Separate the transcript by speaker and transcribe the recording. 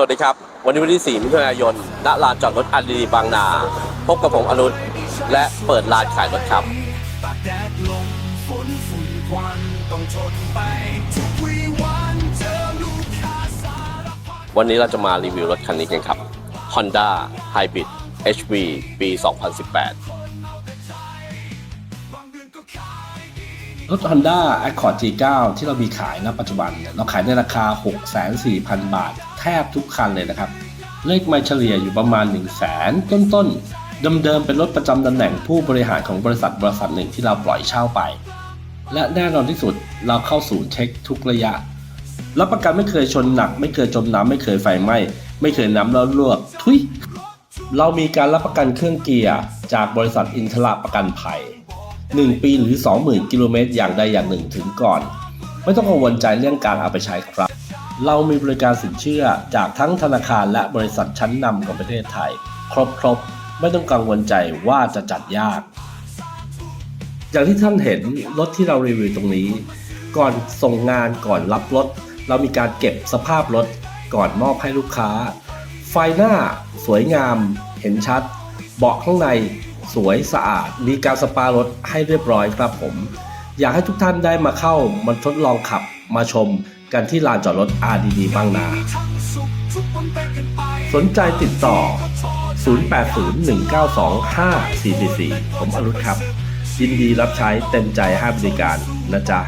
Speaker 1: สวัสดีครับ วันนี้วันที่ 4 มิถุนายนณลานจอดรถอันดีบางนา พบกับผมอนุชและเปิดลานขายรถครับ
Speaker 2: ตากแดดลมฝนฝุ่นควันต้องทนไปทุกวีวันเจอลูกค้าสารพัด
Speaker 1: วันนี้เราจะมารีวิวรถคันนี้กันครับ Honda Hybrid HV ปี 2018
Speaker 3: รถ Honda Accord G9 ที่เรามีขายณปัจจุบันเนี่ยเราขายในราคา 6,400,000 บาท บทุกคันเลยนะครับ เลขไม่เฉลี่ยอยู่ประมาณ 1 0 0 0 0แสนต้นๆเดิมๆเป็นรถประจำตำแหน่งผู้บริหารของบริษัทบริษัทหนึ่งที่เราปล่อยเช่าไป และแน่นอนที่สุดเราเข้าศูนย์เช็คทุกระยะรับประกันไม่เคยชนหนัก ไม่เคยจมน้ำไม่เคยไฟไหม้ไม่เคยน้ำแล้วลวกทุยเรามีการรับประกันเครื่องเกียร์จากบริษัทอินทระประกันภัย 1 ปีหรือ 20,000 กิโลเมตรอย่างใดอย่างหนึ่งถึงก่อน ไม่ต้องกังวลใจเรื่องการเอาไปใช้ครับ เรามีบริการสินเชื่อจากทั้งธนาคารและบริษัทชั้นนำของประเทศไทย ครบครบไม่ต้องกังวลใจว่าจะจัดยาก อย่างที่ท่านเห็นรถที่เรารีวิวตรงนี้ ก่อนส่งงานก่อนรับรถ เรามีการเก็บสภาพรถก่อนมอบให้ลูกค้า ไฟหน้าสวยงาม เห็นชัด เบาะข้างในสวยสะอาด มีการสปารถให้เรียบร้อยครับผม อยากให้ทุกท่านได้มาเข้ามาทดลองขับมาชม กันที่ลานจอดรถ RDD บางนา
Speaker 2: นนไป
Speaker 3: สนใจติดต่อ 0801925444 ผมอรุณครับ ยินดีรับใช้เต็มใจให้บริการนะจ๊ะ